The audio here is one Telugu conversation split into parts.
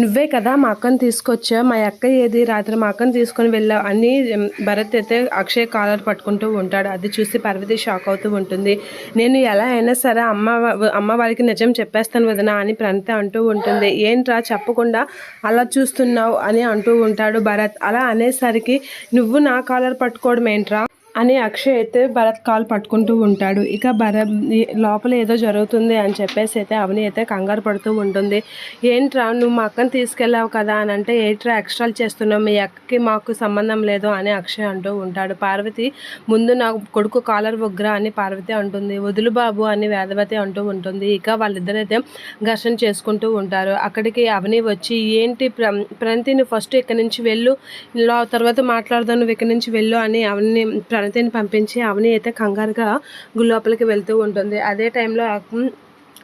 నువ్వే కదా మా అక్కను తీసుకొచ్చా మా అక్క ఏది రాత్రి మా అక్కను తీసుకొని వెళ్ళావు అని భరత్ అయితే అక్షయ్ కాలర్ పట్టుకుంటూ ఉంటాడు. అది చూసి పార్వతి షాక్ అవుతూ ఉంటుంది. నేను ఎలా అయినా సరే అమ్మ అమ్మ వారికి నిజం చెప్పేస్తాను వదినా అని ప్రణిత అంటూ ఉంటుంది. ఏంట్రా చెప్పకుండా అలా చూస్తున్నావు అని అంటూ ఉంటాడు భరత్. అలా అనేసరికి నువ్వు నా కాలర్ పట్టుకోవడం ఏంట్రా? అని అక్షయ్ అయితే భరత్ కాల్ పట్టుకుంటూ ఉంటాడు. ఇక భరత్ లోపల ఏదో జరుగుతుంది అని చెప్పేసి అయితే అవని అయితే కంగారు పడుతూ ఉంటుంది. ఏంట్రా నువ్వు మా అక్కను తీసుకెళ్ళావు కదా అని అంటే ఏంట్రా ఎక్స్ట్రాలు చేస్తున్నావు? మీ అక్కకి మాకు సంబంధం లేదు అని అక్షయ్ అంటూ ఉంటాడు. పార్వతి ముందు నా కొడుకు కాలర్ ఉగ్ర అని పార్వతి అంటుంది. వదులు బాబు అని వేదవతి అంటూ ఉంటుంది. ఇక వాళ్ళిద్దరైతే ఘర్షణ చేసుకుంటూ ఉంటారు. అక్కడికి అవని వచ్చి ఏంటి ప్ర ప్రణతిని ఫస్ట్ ఇక్కడి నుంచి వెళ్ళు. తర్వాత మాట్లాడదాం నువ్వు ఇక్కడి నుంచి వెళ్ళు అని అవని ప్రణతిని పంపించి అవని అయితే కంగారుగా లోపలికి వెళ్తూ ఉంటుంది. అదే టైంలో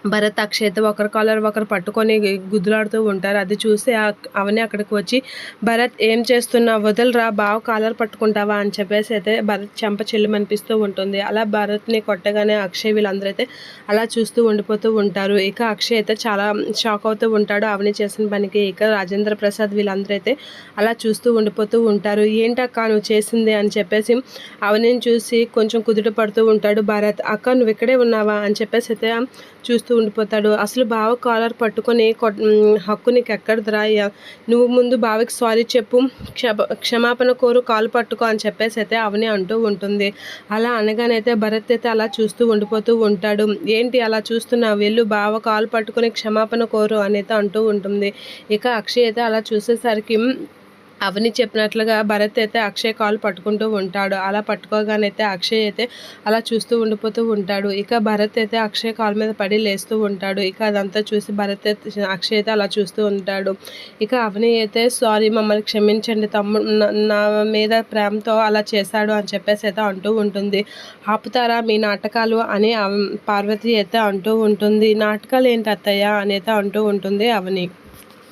భరత్ అక్షయ్ అయితే ఒకరి కాలర్ ఒకరు పట్టుకొని గుద్దులాడుతూ ఉంటారు. అది చూసి అవని అక్కడికి వచ్చి భరత్ ఏం చేస్తున్నావు? వదలరా బావ కాలర్ పట్టుకుంటావా? అని చెప్పేసి అయితే భరత్ చెంప చెల్లిమనిపిస్తూ ఉంటుంది. అలా భరత్ని కొట్టగానే అక్షయ్ వీళ్ళందరూ అయితే అలా చూస్తూ ఉండిపోతూ ఉంటారు. ఇక అక్షయ్ అయితే చాలా షాక్ అవుతూ ఉంటాడు. అవని చేసిన పనికి ఇక రాజేంద్ర ప్రసాద్ వీళ్ళందరూ అయితే అలా చూస్తూ ఉండిపోతూ ఉంటారు. ఏంటక్క నువ్వు చేసింది? అని చెప్పేసి అవనిని చూసి కొంచెం కుదుట పడుతూ ఉంటాడు భరత్. అక్క నువ్వు ఇక్కడే ఉన్నావా? అని చెప్పేసి అయితే చూస్తూ ఉండిపోతాడు. అసలు బావ కాలర్ పట్టుకొని కొట్- హక్కు నీకు ఎక్కడదిరా నువ్వు ముందు బావకి సారీ చెప్పు. క్షమ క్షమాపణ కోరు కాలు పట్టుకో అని చెప్పేసి అయితే అవని అంటూ ఉంటుంది. అలా అనగానైతే భరత్ అయితే అలా చూస్తూ ఉండిపోతూ ఉంటాడు. ఏంటి అలా చూస్తున్నావు? వెళ్ళు బావ కాలు పట్టుకొని క్షమాపణ కోరు అని అంటూ ఉంటుంది. ఇక అక్షయ్ అయితే అలా చూసేసరికి అవని చెప్పినట్లుగా భరత్ అయితే అక్షయ్ కాలు పట్టుకుంటూ ఉంటాడు. అలా పట్టుకోగానైతే అక్షయ్ అయితే అలా చూస్తూ ఉండిపోతూ ఉంటాడు. ఇక భరత్ అయితే అక్షయ్ కాలు మీద పడి లేస్తూ ఉంటాడు. ఇక అదంతా చూసి భరత్ అక్షయ్ అయితే అలా చూస్తూ ఉంటాడు. ఇక అవని అయితే సారీ మమ్మల్ని క్షమించండి. తమ్ముడు నా- నా మీద ప్రేమతో అలా చేశాడు అని చెప్పేసి అయితే అంటూ ఉంటుంది. ఆపుతారా మీ నాటకాలు? అని అవ- పార్వతి అయితే అంటూ ఉంటుంది. నాటకాలు ఏంటి అత్తయ్య? అని అయితే అంటూ ఉంటుంది అవని.